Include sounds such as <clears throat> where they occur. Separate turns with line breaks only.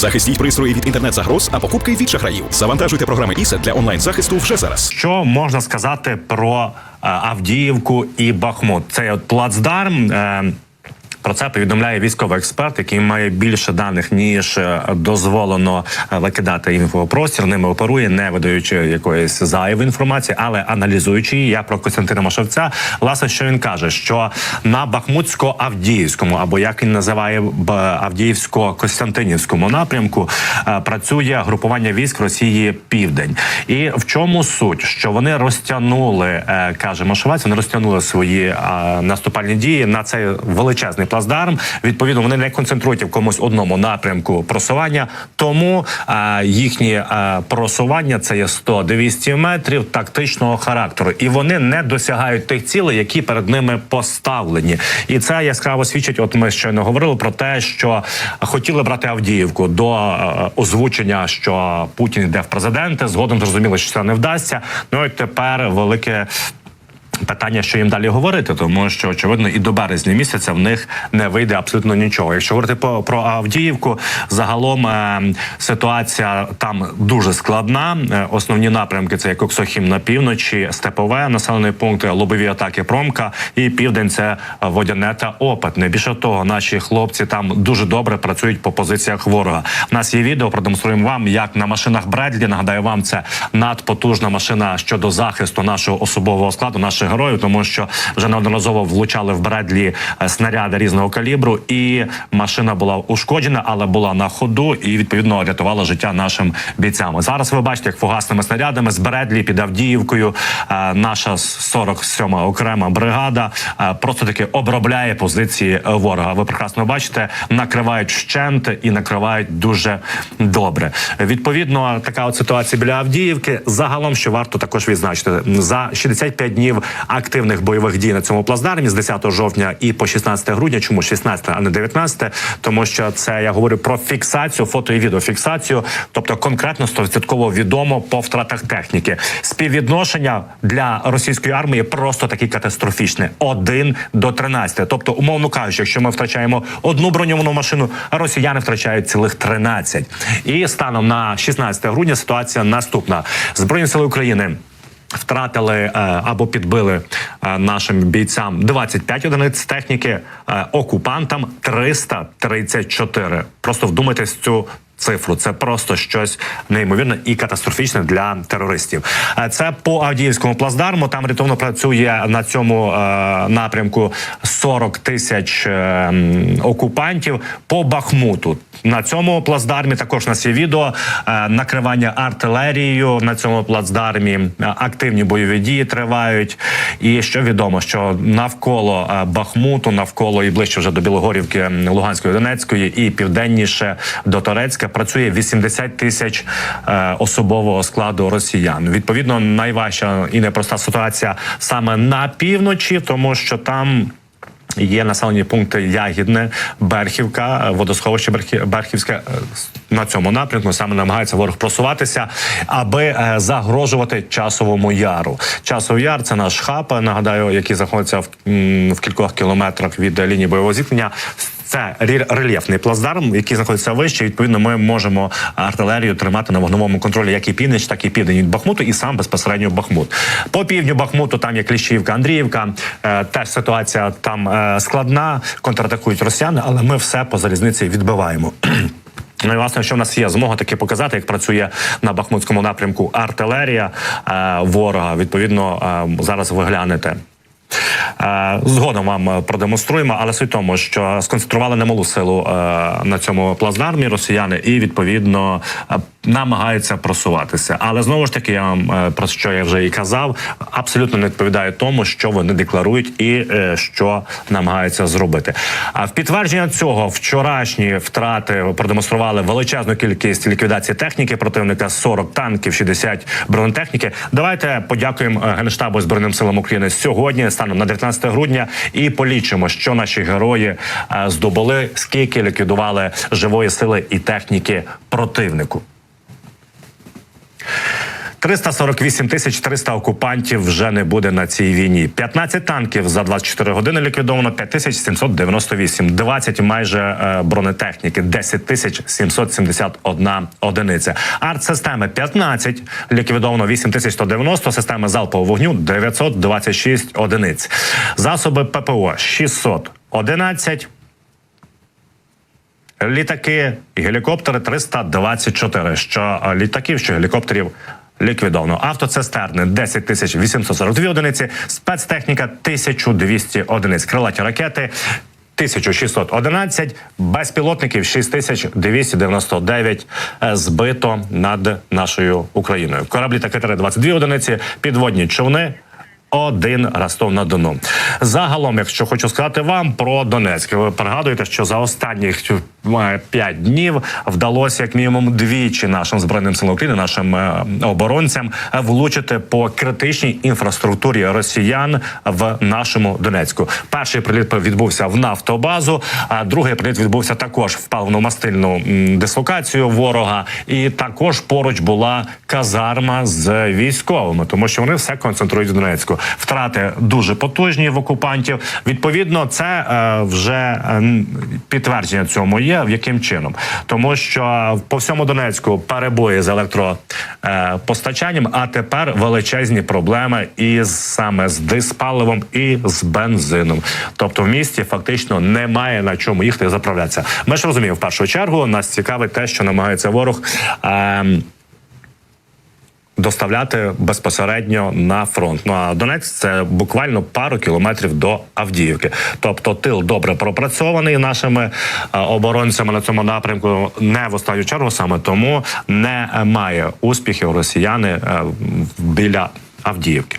Захистіть пристрої від інтернет-загроз, а покупки від шахраїв. Завантажуйте програми ІСА для онлайн-захисту вже зараз.
Що можна сказати про е, Авдіївку і Бахмут? Це от плацдарм. е, Про це повідомляє військовий експерт, який має більше даних ніж дозволено е, викидати інфопростір. Ними оперує, не видаючи якоїсь зайвої інформації, але аналізуючи її. Я про Костянтина Машевця. Власне, що він каже, що на Бахмутсько-Авдіївському, або як він називає Авдіївсько-Костянтинівському напрямку, е, працює групування військ Росії Південь. І в чому суть? Що вони розтягнули, е, каже Машевець, вони розтягнули свої наступальні дії на цей величезний плацдарм. Відповідно, вони не концентрують в комусь одному напрямку просування. Тому е, їхні е, просування це є 100-200 метрів тактичного характеру, і вони не досягають тих цілей, які перед ними поставлені. І це яскраво свідчить. От ми щойно говорили про те, що хотіли брати Авдіївку до е, озвучення, що Путін йде в президенти. Згодом зрозуміло, що це не вдасться. Ну і тепер велике. Питання, що їм далі говорити, тому що очевидно і до березня місяця в них не вийде абсолютно нічого. Якщо говорити про Авдіївку, загалом е, ситуація там дуже складна. Е, основні напрямки це як на півночі, степове населений пункт, лобові атаки Промка і південь це водяне та опитне. Більше того, наші хлопці там дуже добре працюють по позиціях ворога. У нас є відео, продемонструємо вам, як на машинах Бредлі. Нагадаю вам, це надпотужна машина щодо захисту нашого особового складу, наших героїв, тому що вже неодноразово влучали в Бредлі е, снаряди різного калібру, і машина була ушкоджена, але була на ходу і відповідно рятувала життя нашим бійцям. Зараз ви бачите, як фугасними снарядами з Бредлі під Авдіївкою е, наша 47-ма окрема бригада е, просто таки обробляє позиції ворога. Ви прекрасно бачите, накривають вщент і накривають дуже добре. Відповідно, така от ситуація біля Авдіївки. Загалом, що варто також відзначити, за 65 днів активних бойових дій на цьому плацдармі з 10 жовтня і по 16 грудня. Чому 16, а не 19? Тому що це я говорю про фіксацію, фото і відеофіксацію, тобто конкретно 100% відомо по втратах техніки. Співвідношення для російської армії просто такі катастрофічне: 1 до 13. Тобто, умовно кажучи, якщо ми втрачаємо одну броньовану машину, росіяни втрачають цілих 13. І станом на 16 грудня ситуація наступна: збройні сили України. Втратили е, або підбили е, нашим бійцям 25 одиниць техніки, е, окупантам 334. Просто вдумайтесь цю цифру. Це просто щось неймовірне і катастрофічне для терористів. Е, Це по Авдіївському плацдарму. Там рятовно працює на цьому е, напрямку 40 тисяч е, окупантів по Бахмуту. На цьому плацдармі також нас є відео накривання артилерією на цьому плацдармі. Активні бойові дії тривають. І що відомо, що навколо Бахмуту, навколо і ближче вже до Білогорівки Луганської, Донецької і південніше до Торецька працює 80 тисяч е, особового складу росіян. Відповідно, найважча і непроста ситуація саме на півночі, тому що там. Є населені пункти Ягідне, Берхівка, е, водосховище Берхі- Берхівське е, на цьому напрямку саме намагається ворог просуватися, аби загрожувати часовому яру. Часовий яр це наш хаб, нагадаю, який знаходиться в, в кількох кілометрах від лінії бойового зіткнення. Це рельєфний плацдарм, який знаходиться вище. Відповідно, ми можемо артилерію тримати на вогневому контролі як і північ, так і південь від Бахмуту, і сам безпосередньо Бахмут. По півдню Бахмуту там є Кліщівка, Андріївка. Е, теж ситуація там е, складна, контратакують росіяни, але ми все по залізниці відбиваємо. <clears throat> Ну і власне, що в нас є змога таки показати, як працює на бахмутському напрямку артилерія е, ворога. Відповідно, е, зараз ви глянете. Е, Згодом вам е, продемонструємо, але суть тому, що сконцентрували немалу силу е, на цьому плацдармі росіяни, і відповідно намагаються просуватися. Але знову ж таки, я вам про що я вже і казав, абсолютно не відповідає тому, що вони декларують і що намагаються зробити. А в підтвердження цього вчорашні втрати продемонстрували величезну кількість ліквідації техніки противника 40 танків, 60 бронетехніки. Давайте подякуємо генштабу збройним силам України сьогодні, станом на 19 грудня, і полічимо, що наші герої е, здобули, скільки ліквідували живої сили і техніки противнику. 348 тисяч 300 окупантів вже не буде на цій війні. 15 танків за 24 години ліквідовано 5798, 20 майже е, бронетехніки, 10 тисяч 771 одиниця. Артсистеми 15, ліквідовано 8190, системи залпового вогню 926 одиниць. Засоби ППО 611, Літаки і гелікоптери 324, що е, літаків, що гелікоптерів ліквідовано. Автоцистерни 10 тисяч 842 одиниці, спецтехніка 1200 одиниць, крилаті ракети 1611, безпілотників 6299 е, збито над нашою Україною. Кораблі та катери 22 одиниці, підводні човни один Ростов на Дону. Загалом, якщо хочу сказати вам про Донецьк, ви пригадуєте, що за останніх п'ять днів вдалося як мінімум двічі нашим збройним силам України, нашим е, оборонцям е, влучити по критичній інфраструктурі росіян в нашому Донецьку. Перший приліт відбувся в нафтобазу, а другий приліт відбувся також в паливно-мастильну дислокацію ворога, і також поруч була казарма з військовими, тому що вони все концентрують в Донецьку. Втрати дуже потужні в окупантів. Відповідно, це е, вже е, підтвердження цьому є. В яким чином, тому що по всьому Донецьку перебої з електропостачанням, а тепер величезні проблеми із саме з диспаливом і з бензином. Тобто в місті фактично немає на чому їхати і заправлятися. Ми ж розуміємо, в першу чергу нас цікавить те, що намагається ворог. ем, доставляти безпосередньо на фронт. Ну а Донецьк це буквально пару кілометрів до Авдіївки. Тобто тил добре пропрацьований нашими е, оборонцями на цьому напрямку. Не в останню чергу саме тому не е, має успіхів росіяни е, біля Авдіївки.